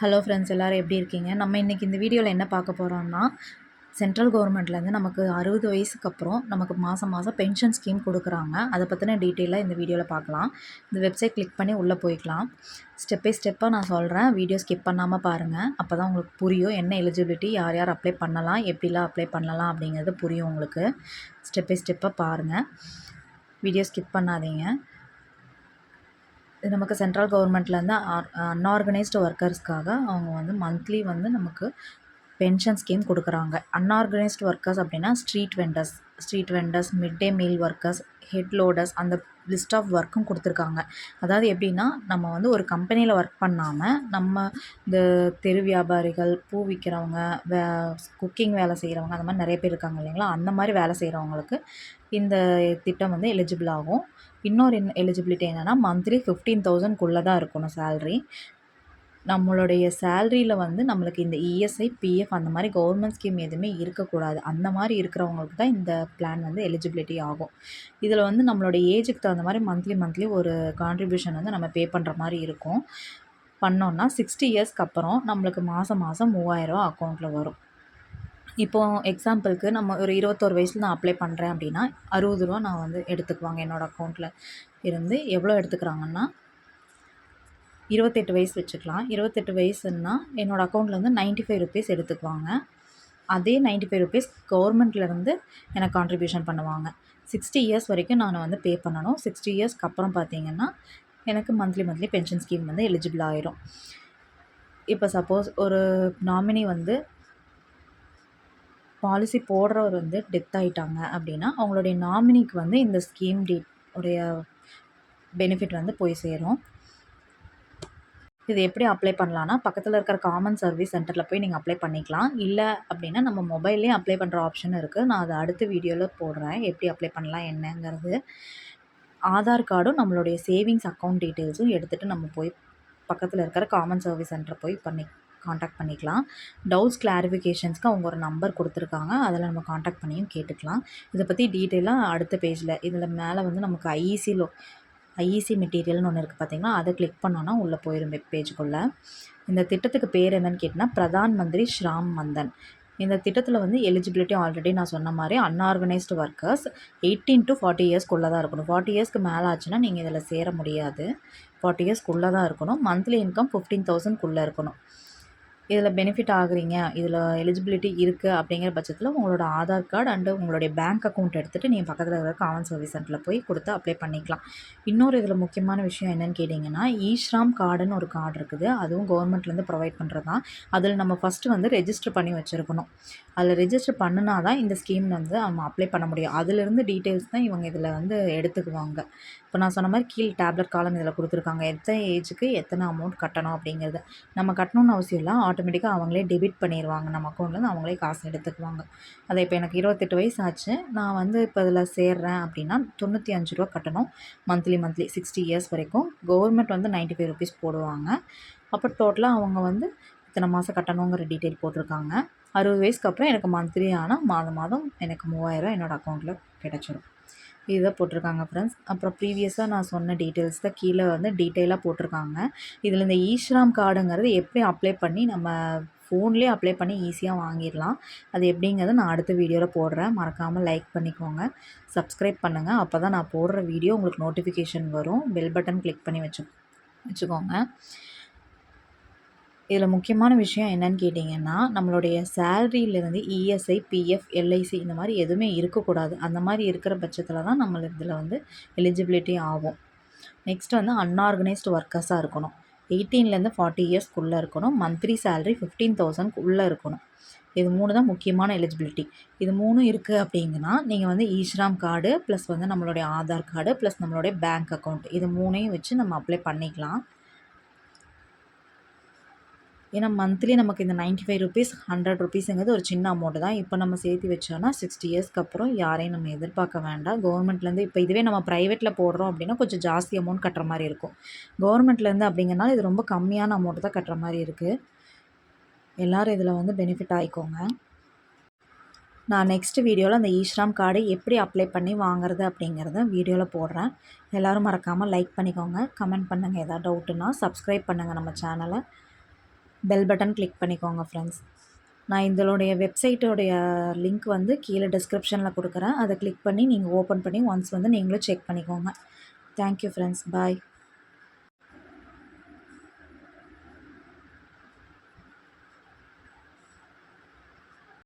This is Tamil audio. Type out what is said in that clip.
ஹலோ ஃப்ரெண்ட்ஸ் எல்லோரும் எப்படி இருக்கீங்க? நம்ம இன்றைக்கி இந்த வீடியோவில் என்ன பார்க்க போகிறோம்னா சென்ட்ரல் கவர்மெண்ட்லேருந்து நமக்கு அறுபது வயசுக்கு அப்புறம் நமக்கு மாதம் மாதம் பென்ஷன் ஸ்கீம் கொடுக்குறாங்க. அதை பற்றின டீட்டெயிலாக இந்த வீடியோவில் பார்க்கலாம். இந்த வெப்சைட் கிளிக் பண்ணி உள்ளே போய்க்கலாம். ஸ்டெப் பை ஸ்டெப்பாக நான் சொல்கிறேன் வீடியோ ஸ்கிப் பண்ணாமல் பாருங்கள் அப்போ தான் உங்களுக்கு புரியும் என்ன எலிஜிபிலிட்டி யார் யார் அப்ளை பண்ணலாம் எப்படிலாம் அப்ளை பண்ணலாம் அப்படிங்கிறது புரியும் உங்களுக்கு. ஸ்டெப் பை ஸ்டெப்பாக பாருங்கள் வீடியோ ஸ்கிப் பண்ணாதீங்க. நமக்கு சென்ட்ரல் கவர்மெண்ட்லேருந்து அன்ஆர்கனைஸ்டு ஒர்க்கர்ஸ்க்காக அவங்க வந்து மந்த்லி வந்து நமக்கு பென்ஷன் ஸ்கீம் கொடுக்குறாங்க. அன்ஆர்கனைஸ்டு ஒர்க்கர்ஸ் அப்படின்னா street vendors street vendors mid day meal workers head loaders அந்த லிஸ்ட் ஆஃப் ஒர்க்கும் கொடுத்துருக்காங்க. அதாவது எப்படின்னா நம்ம வந்து ஒரு கம்பெனியில் ஒர்க் பண்ணாமல் நம்ம இந்த தெரு வியாபாரிகள் பூ விற்கிறவங்க வே குக்கிங் வேலை செய்கிறவங்க அந்த மாதிரி நிறைய பேர் இருக்காங்க இல்லைங்களா? அந்த மாதிரி வேலை செய்கிறவங்களுக்கு இந்த திட்டம் வந்து எலிஜிபிள் ஆகும். இன்னொரு எலிஜிபிலிட்டி என்னென்னா மந்த்லி ஃபிஃப்டீன் தௌசண்ட்குள்ளே தான் இருக்கணும் சேல்ரி நம்மளுடைய சேல்ரியில் வந்து நம்மளுக்கு இந்த இஎஸ்ஐ பிஎஃப் அந்த மாதிரி கவர்மெண்ட் ஸ்கீம் எதுவுமே இருக்கக்கூடாது. அந்த மாதிரி இருக்கிறவங்களுக்கு தான் இந்த பிளான் வந்து எலிஜிபிலிட்டி ஆகும். இதில் வந்து நம்மளோட ஏஜுக்கு தகுந்த மாதிரி மந்த்லி மந்த்லி ஒரு கான்ட்ரிபியூஷன் வந்து நம்ம பே பண்ணுற மாதிரி இருக்கும். பண்ணோன்னா சிக்ஸ்டி இயர்ஸ்க்கு அப்புறம் நம்மளுக்கு மாதம் மாதம் மூவாயிரரூவா அக்கௌண்ட்டில் வரும். இப்போது எக்ஸாம்பிளுக்கு நம்ம ஒரு இருபத்தோரு வயசில் நான் அப்ளை பண்ணுறேன் அப்படின்னா அறுபது ரூபா நான் வந்து எடுத்துக்குவாங்க என்னோடய அக்கௌண்ட்டில் இருந்து. எவ்வளோ எடுத்துக்கிறாங்கன்னா இருபத்தெட்டு வயசு வச்சுக்கலாம். இருபத்தெட்டு வயசுன்னா என்னோடய அக்கௌண்ட்டில் வந்து நைன்ட்டி ஃபைவ் ருபீஸ் எடுத்துக்குவாங்க. அதே நைன்ட்டி ஃபைவ் ருபீஸ் கவர்மெண்ட்லேருந்து எனக்கு கான்ட்ரிபியூஷன் பண்ணுவாங்க. சிக்ஸ்டி இயர்ஸ் வரைக்கும் நான் வந்து பே பண்ணணும். சிக்ஸ்டி இயர்ஸ்க்கு அப்புறம் பார்த்தீங்கன்னா எனக்கு மந்த்லி மந்த்லி பென்ஷன் ஸ்கீம் வந்து எலிஜிபிள் ஆயிரும். இப்போ சப்போஸ் ஒரு நாமினி வந்து பாலிசி போடுறவர் வந்து டெத் ஆகிட்டாங்க அப்படின்னா அவங்களுடைய நாமினிக்கு வந்து இந்த ஸ்கீம் டீ உடைய பெனிஃபிட் வந்து போய் சேரும். இது எப்படி அப்ளை பண்ணலான்னா பக்கத்தில் இருக்கிற காமன் சர்வீஸ் சென்டரில் போய் நீங்கள் அப்ளை பண்ணிக்கலாம். இல்லை அப்படின்னா நம்ம மொபைல்லேயே அப்ளை பண்ணுற ஆப்ஷன் இருக்குது நான் அதை அடுத்த வீடியோவில் போடுறேன். எப்படி அப்ளை பண்ணலாம் என்னங்கிறது. ஆதார் கார்டும் நம்மளுடைய சேவிங்ஸ் அக்கௌண்ட் டீட்டெயில்ஸும் எடுத்துகிட்டு நம்ம போய் பக்கத்தில் இருக்கிற காமன் சர்வீஸ் சென்டர் போய் பண்ணி காண்டாக்ட் பண்ணிக்கலாம். டவுட்ஸ் கிளாரிஃபிகேஷன்ஸ்க்கு அவங்க ஒரு நம்பர் கொடுத்துருக்காங்க. அதில் நம்ம காண்டாக்ட் பண்ணியும் கேட்டுக்கலாம். இதை பற்றி டீட்டெயிலாக அடுத்த பேஜில் இதில் மேலே வந்து நமக்கு ஐசி லோ ஐஇசி மெட்டீரியல்னு ஒன்று இருக்குது பார்த்தீங்கன்னா அதை கிளிக் பண்ணோன்னா உள்ளே போயிடும் வெப் பேஜுக்குள்ளே இந்த திட்டத்துக்கு பேர் என்னன்னு கேட்டிங்கன்னா பிரதான் மந்திரி ஸ்ராம் மந்தன். இந்த திட்டத்தில் வந்து எலிஜிபிலிட்டி ஆல்ரெடி நான் சொன்ன மாதிரி unorganised workers eighteen to forty இயர்ஸ்க்குள்ளே தான் இருக்கணும். ஃபார்ட்டி இயர்ஸ்க்கு மேலே ஆச்சுன்னா நீங்கள் இதில் சேர முடியாது. ஃபார்ட்டி இயர்ஸ்க்குள்ளே தான் இருக்கணும். மந்த்லி இன்கம் ஃபிஃப்டீன் தௌசண்ட்குள்ளே இருக்கணும். இதில் பெனிஃபிட் ஆகுறீங்க இதில் எலிஜிபிலிட்டி இருக்குது அப்படிங்கிற பட்சத்தில் உங்களோட ஆதார் கார்டு அண்டு உங்களுடைய பேங்க் அக்கௌண்ட் எடுத்துகிட்டு நீங்கள் பக்கத்தில் இருக்கிற காமன் சர்வீஸ் சென்டரில் போய் கொடுத்து அப்ளை பண்ணிக்கலாம். இன்னொரு இதில் முக்கியமான விஷயம் என்னென்னு கேட்டிங்கன்னா ஈஸ்ராம் கார்டுன்னு ஒரு கார்டு இருக்குது. அதுவும் கவர்மெண்ட்லேருந்து ப்ரொவைட் பண்ணுறது தான் அதில் நம்ம ஃபஸ்ட்டு வந்து ரெஜிஸ்டர் பண்ணி வச்சுருக்கணும். அதில் ரெஜிஸ்டர் பண்ணினா தான் இந்த ஸ்கீம் வந்து நம்ம அப்ளை பண்ண முடியும். அதிலிருந்து டீட்டெயில்ஸ் தான் இவங்க இதில் வந்து எடுத்துக்குவாங்க. இப்போ நான் சொன்ன மாதிரி கீழ் டேப்லெட் காலம் இதில் கொடுத்துருக்காங்க. எத்தனை ஏஜுக்கு எத்தனை அமௌண்ட் கட்டணும் அப்படிங்கிறது. நம்ம கட்டணும்னு அவசியம் இல்லை. ஆட்டோமேட்டிக்காக அவங்களே டெபிட் பண்ணிடுவாங்க நம்ம அக்கௌண்ட்லேருந்து அவங்களே காசு எடுத்துக்குவாங்க. அதை இப்போ எனக்கு இருபத்தெட்டு வயசு ஆச்சு நான் வந்து இப்போ இதில் சேர்றேன் அப்படின்னா தொண்ணூற்றி அஞ்சு ரூபா கட்டணும். மந்த்லி மந்த்லி சிக்ஸ்டி இயர்ஸ் வரைக்கும் கவர்மெண்ட் வந்து நைன்ட்டி ஃபைவ் ருபீஸ் போடுவாங்க. அப்போ டோட்டலாக அவங்க வந்து இத்தனை மாதம் கட்டணுங்கிற டீட்டெயில் போட்டிருக்காங்க. அறுபது வயசுக்கு அப்புறம் எனக்கு மந்த்லி ஆனால் மாதம் மாதம் எனக்கு மூவாயிரம் என்னோடய அக்கௌண்ட்டில் கிடச்சிரும். இதுதான் போட்டிருக்காங்க ஃப்ரெண்ட்ஸ் அப்புறம் ப்ரீவியஸாக நான் சொன்ன டீட்டெயில்ஸ் தான் கீழே வந்து டீட்டெயிலாக போட்டிருக்காங்க. இதில் இந்த ஈஸ்ராம் கார்டுங்கிறது எப்படி அப்ளை பண்ணி நம்ம ஃபோன்லேயே அப்ளை பண்ணி ஈஸியாக வாங்கிடலாம். அது எப்படிங்கிறத நான் அடுத்த வீடியோவில் போடுறேன். மறக்காமல் லைக் பண்ணிக்கோங்க. சப்ஸ்கிரைப் பண்ணுங்கள் அப்போ தான் நான் போடுற வீடியோ உங்களுக்கு நோட்டிஃபிகேஷன் வரும். பெல் பட்டன் கிளிக் பண்ணி வச்சு வச்சுக்கோங்க. இதில் முக்கியமான விஷயம் என்னன்னு கேட்டிங்கன்னா நம்மளுடைய சேலரியிலேருந்து இஎஸ்ஐ பிஎஃப் எல்ஐசி இந்த மாதிரி எதுவுமே இருக்கக்கூடாது. அந்த மாதிரி இருக்கிற பட்சத்தில் தான் நம்ம இதில் வந்து எலிஜிபிலிட்டி ஆகும். நெக்ஸ்ட் வந்து அன்ஆர்கனைஸ்டு ஒர்க்கர்ஸாக இருக்கணும். எயிட்டீன்லேருந்து ஃபார்ட்டி இயர்ஸ்க்குள்ளே இருக்கணும். மந்த்லி சேலரி ஃபிஃப்டீன் தௌசண்ட் உள்ளே இருக்கணும். இது மூணு தான் முக்கியமான எலிஜிபிலிட்டி இது மூணும் இருக்குது அப்படிங்கன்னா நீங்கள் வந்து ஈஸ்ராம் கார்டு ப்ளஸ் வந்து நம்மளுடைய ஆதார் கார்டு ப்ளஸ் நம்மளுடைய பேங்க் அக்கௌண்ட் இது மூணையும் வச்சு நம்ம அப்ளை பண்ணிக்கலாம். ஏன்னா மந்த்லி நமக்கு இந்த நைன்ட்டி ஃபைவ் ருபீஸ் ஹண்ட்ரட் ருபீஸுங்கிறது ஒரு சின்ன அமௌண்ட்டு தான். இப்போ நம்ம சேர்த்து வச்சோன்னா சிக்ஸ்டி இயர்ஸ்க்கு அப்புறம் யாரையும் நம்ம எதிர்பார்க்க வேண்டாம். கவர்மெண்ட்லேருந்து இப்போ இதுவே நம்ம ப்ரைவேட்டில் போடுறோம் அப்படின்னா கொஞ்சம் ஜாஸ்தி அமௌண்ட் கட்டுற மாதிரி இருக்கும். கவர்மெண்ட்லேருந்து அப்படிங்கிறனால இது ரொம்ப கம்மியான அமௌண்ட்டு தான் கட்டுற மாதிரி இருக்குது எல்லோரும் இதில் வந்து பெனிஃபிட் ஆகிக்கோங்க நான் நெக்ஸ்ட் வீடியோவில் அந்த ஈஸ்ராம் கார்டு எப்படி அப்ளை பண்ணி வாங்குறது அப்படிங்கிறத வீடியோவில் போடுறேன். எல்லோரும் மறக்காமல் லைக் பண்ணிக்கோங்க. கமெண்ட் பண்ணுங்கள் எதாவது டவுட்டுன்னா சப்ஸ்கிரைப் பண்ணுங்கள் நம்ம சேனலை பெல் பட்டன் கிளிக் பண்ணிக்கோங்க ஃப்ரெண்ட்ஸ் நான் இதனுடைய வெப்சைட்டோடைய லிங்க் வந்து கீழே டிஸ்கிரிப்ஷனில் கொடுக்குறேன். அதை கிளிக் பண்ணி நீங்கள் ஓப்பன் பண்ணி ஒன்ஸ் வந்து நீங்களும் செக் பண்ணிக்கோங்க. Thank you friends bye